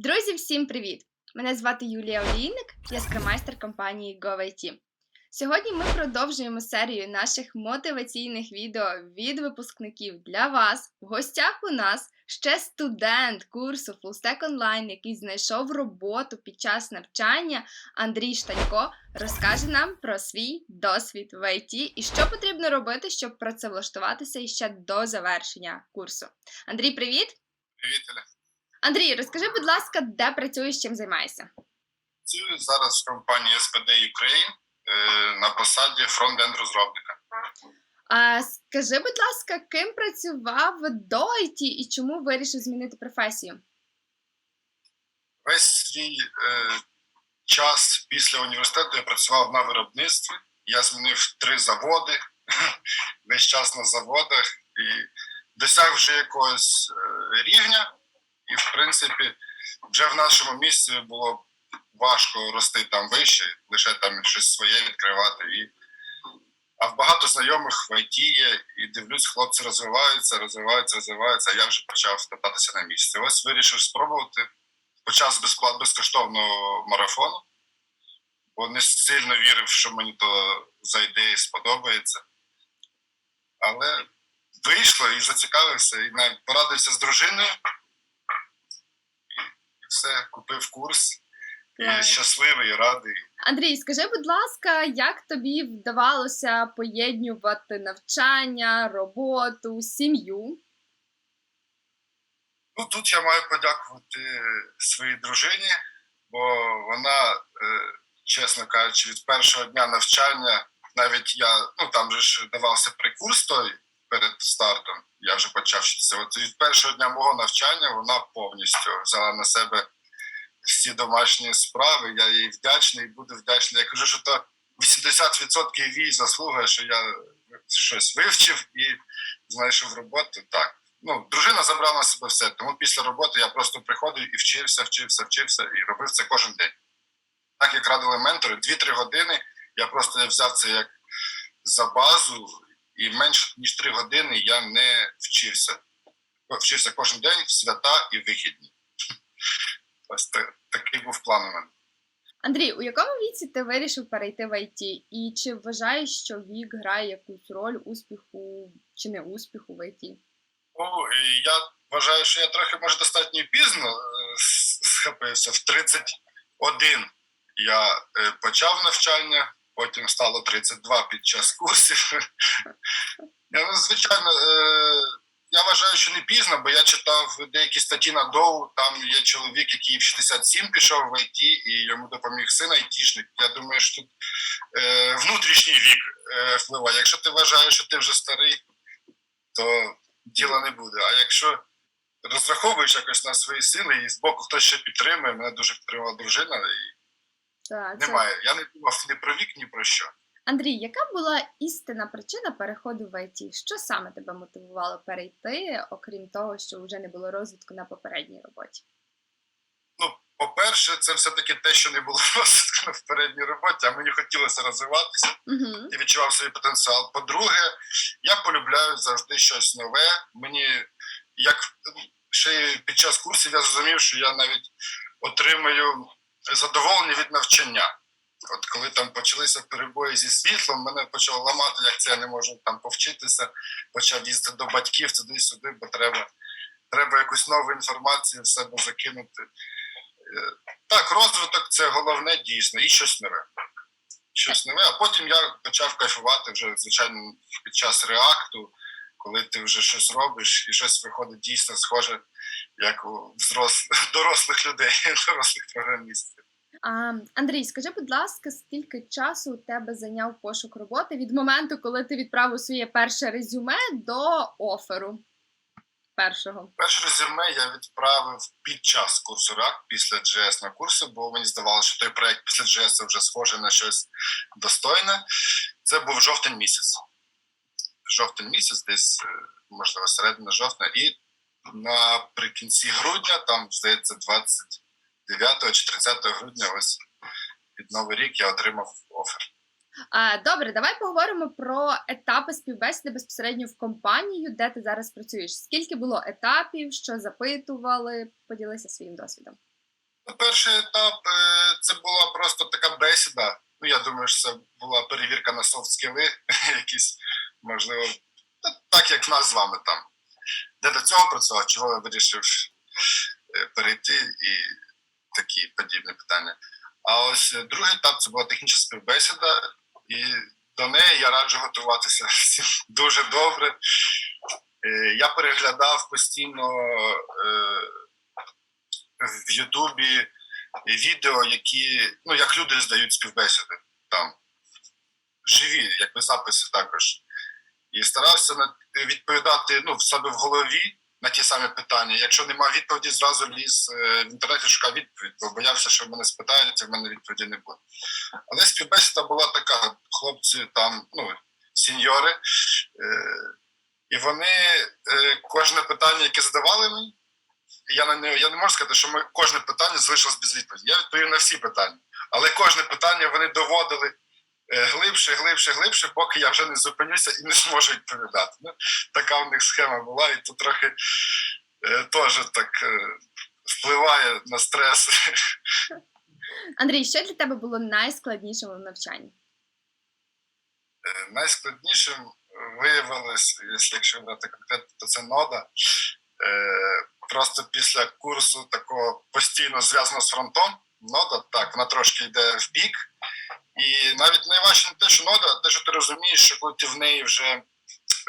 Друзі, всім привіт! Мене звати Юлія Олійник, я скрамайстер компанії GoIT. Сьогодні ми продовжуємо серію наших мотиваційних відео від випускників для вас. В гостях у нас ще студент курсу Fullstack Online, який знайшов роботу під час навчання. Андрій Штанько розкаже нам про свій досвід в ІТ і що потрібно робити, щоб працевлаштуватися іще до завершення курсу. Андрій, привіт! Привіт, Оля. Андрій, розкажи, будь ласка, де працюєш, чим займаєшся? Працюю зараз в компанії SPD Ukraine е, на посаді фронт-енд розробника. А скажи, будь ласка, ким працював до IT і чому вирішив змінити професію? Весь свій е, час після університету я працював на виробництві. Я змінив три заводи, весь час на заводах і досяг вже якогось е, рівня. І, в принципі, вже в нашому місці було важко рости там вище, лише там щось своє відкривати. І... А в багато знайомих в ІТ є, і дивлюсь, хлопці розвиваються, розвиваються, розвиваються, а я вже почав топтатися на місці. Ось вирішив спробувати. Почав з безкоштовного марафону, бо не сильно вірив, що мені то зайде і сподобається. Але вийшло і зацікавився, і навіть порадився з дружиною. І все, купив курс. І Клас. щасливий, і радий. Андрій, скажи, будь ласка, як тобі вдавалося поєднувати навчання, роботу, сім'ю? Ну тут я маю подякувати своїй дружині, бо вона, е, чесно кажучи, від першого дня навчання, навіть я, ну там же ж давався прикурс той перед стартом, я вже почав вчитися. От від першого дня мого навчання вона повністю взяла на себе всі домашні справи. Я їй вдячний буду вдячний. Я кажу, що то 80% її заслуга, що я щось вивчив і знайшов роботу. Так ну, дружина забрала на себе все. Тому після роботи я просто приходив і вчився, вчився, вчився і робив це кожен день. Так як радили ментори, 2-3 години я просто взяв це як за базу, і менше ніж 3 години я не вчився. Вчився кожен день свята і вихідні. Ось такий був план у мене. Андрій, у якому віці ти вирішив перейти в IT? І чи вважаєш, що вік грає якусь роль успіху чи не успіху в IT? Ну, я вважаю, що я трохи, може, достатньо пізно е, схопився. В 31 я е, почав навчання, потім стало 32 під час курсів. Я, ну, звичайно, е, я вважаю, що не пізно, бо я читав деякі статті на Доу, там є чоловік, який в 67 пішов в ІТ, і йому допоміг син айтішник. Я думаю, що тут е, внутрішній вік е, впливає. Якщо ти вважаєш, що ти вже старий, то діла не буде. А якщо розраховуєш якось на свої сили і з боку хтось ще підтримує, мене дуже підтримала дружина, і Так, це- Я не думав ні про вік, ні про що. Андрій, яка була істинна причина переходу в IT? Що саме тебе мотивувало перейти, окрім того, що вже не було розвитку на попередній роботі? Ну, по-перше, це все-таки те, що не було розвитку в передній роботі, а мені хотілося розвиватися. Угу. і відчував свій потенціал. По-друге, я полюбляю завжди щось нове. Мені як ще під час курсів я зрозумів, що я навіть отримую задоволення від навчання. От коли там почалися перебої зі світлом, мене почало ламати, як це я не можу там повчитися, почав їздити до батьків туди-сюди, бо треба, треба якусь нову інформацію в себе закинути. Е, Так, розвиток це головне дійсно, і щось нове щось нове, а потім я почав кайфувати вже, звичайно, під час реакту, коли ти вже щось робиш і щось виходить дійсно схоже, як у дорослих людей, дорослих програмістів. Андрій, скажи, будь ласка, скільки часу у тебе зайняв пошук роботи від моменту, коли ти відправив своє перше резюме до оферу першого? Перше резюме я відправив під час курсу РАК після GS на курсу, бо мені здавалося, що той проект після GS вже схожий на щось достойне. Це був жовтень місяць. Жовтень місяць, десь, е, можливо, середина жовтня, і наприкінці грудня, там, здається, 29 чи 30 грудня, ось під Новий рік я отримав офер. Добре, давай поговоримо про етапи співбесіди безпосередньо в компанію, де ти зараз працюєш. Скільки було етапів, що запитували? Поділися своїм досвідом. Перший етап е, це була просто така бесіда. Ну, я думаю, що це була перевірка на софт скіли, якісь, можливо, так як в нас з вами там. Де до цього працював, чого я вирішив е, перейти і такі подібні питання. А ось е, другий етап це була технічна співбесіда, і до неї я раджу готуватися всім дуже добре. Е, Я переглядав постійно е, в Ютубі відео, які, ну, як люди здають співбесіди там. Живі, якби записи також. І старався відповідати ну, в себе в голові на ті самі питання. Якщо нема відповіді, зразу ліз е, в інтернеті шукав відповідь, бо боявся, що мене спитають, в мене відповіді не буде. Але співбесіда була така: хлопці там, ну, сеньори, е, і вони е, кожне питання, яке задавали мені, я не, я не можу сказати, що ми кожне питання залишилось без відповіді. Я відповів на всі питання. Але кожне питання вони доводили глибше, глибше, глибше, поки я вже не зупинюся і не зможу відповідати. Ну, така в них схема була, і тут трохи е, теж так е, впливає на стрес. Андрій, що для тебе було найскладнішим у навчанні? Е, Найскладнішим виявилось, якщо брати конкретно, то це нода. Е, Просто після курсу такого постійно зв'язаного з фронтом, нода так, вона трошки йде в бік. І навіть найважче не те, що нода, а те, що ти розумієш, що коли ти в неї вже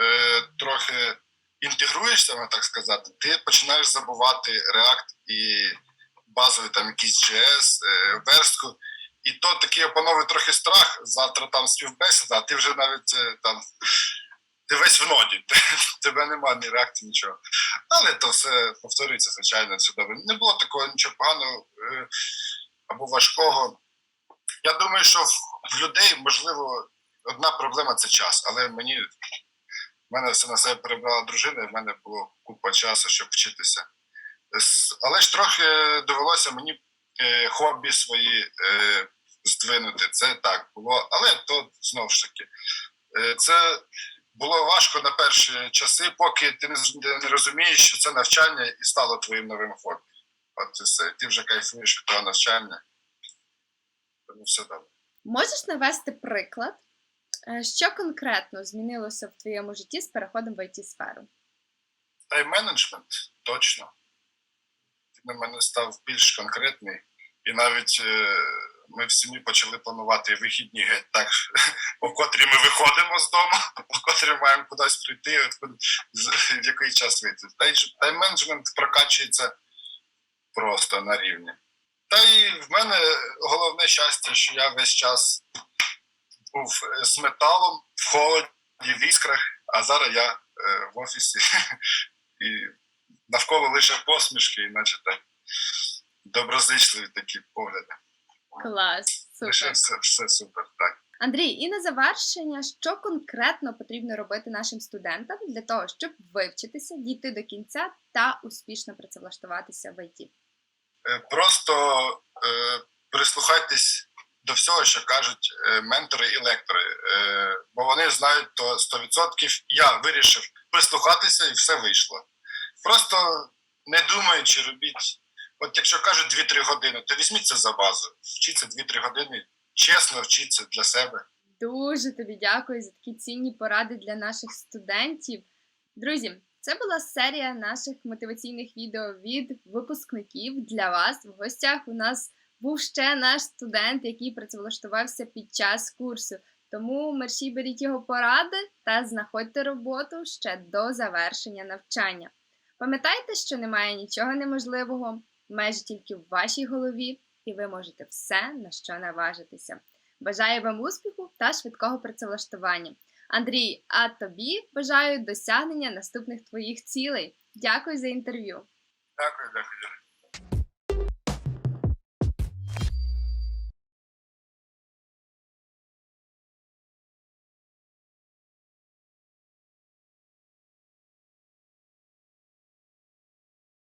е, трохи інтегруєшся, так сказати, ти починаєш забувати React і базовий там якийсь JS, е, верстку. І то такий опановує трохи страх, завтра там співбесіда, а ти вже навіть е, там ти весь в ноді, тебе нема ні реакції, нічого. Але то все повторюється, звичайно, все добре. Не було такого нічого поганого е, або важкого. Я думаю, що в, людей, можливо, одна проблема це час, але мені в мене все на себе перебрала дружина, і в мене було купа часу, щоб вчитися. Але ж трохи довелося мені е, хобі свої е, здвинути. Це так було. Але то знову ж таки, е, це було важко на перші часи, поки ти не, розумієш, що це навчання і стало твоїм новим хобі. От все. Ти вже кайфуєш від того навчання. Тому все добре. Можеш навести приклад, е, що конкретно змінилося в твоєму житті з переходом в it сферу Тайм-менеджмент точно. Він на мене став більш конкретний. І навіть е, ми в сім'ї почали планувати вихідні геть так, о котрі ми виходимо з дому, о котрі маємо кудись прийти, в який час вийти. Тай- Тайм-менеджмент прокачується просто на рівні. Та й в мене головне щастя, що я весь час був е, з металом в холоді, в іскрах, а зараз я е, в офісі і навколо лише посмішки, і наче так доброзичливі такі погляди. Клас, Лише супер. все, все супер, так. Андрій, і на завершення, що конкретно потрібно робити нашим студентам для того, щоб вивчитися, дійти до кінця та успішно працевлаштуватися в ІТ? Е, Просто е, прислухайтесь до всього, що кажуть е, ментори і лектори, бо вони знають то 100%. Я вирішив прислухатися і все вийшло. Просто не думаючи, робіть. От якщо кажуть 2-3 години, то візьміть це за базу. Вчіться 2-3 години, чесно вчіться для себе. Дуже тобі дякую за такі цінні поради для наших студентів. Друзі, це була серія наших мотиваційних відео від випускників для вас. В гостях у нас був ще наш студент, який працевлаштувався під час курсу. Тому мерші беріть його поради та знаходьте роботу ще до завершення навчання. Пам'ятайте, що немає нічого неможливого, межі тільки в вашій голові, і ви можете все на що наважитися. Бажаю вам успіху та швидкого працевлаштування. Андрій, а тобі бажаю досягнення наступних твоїх цілей. Дякую за інтерв'ю. Дякую, дякую.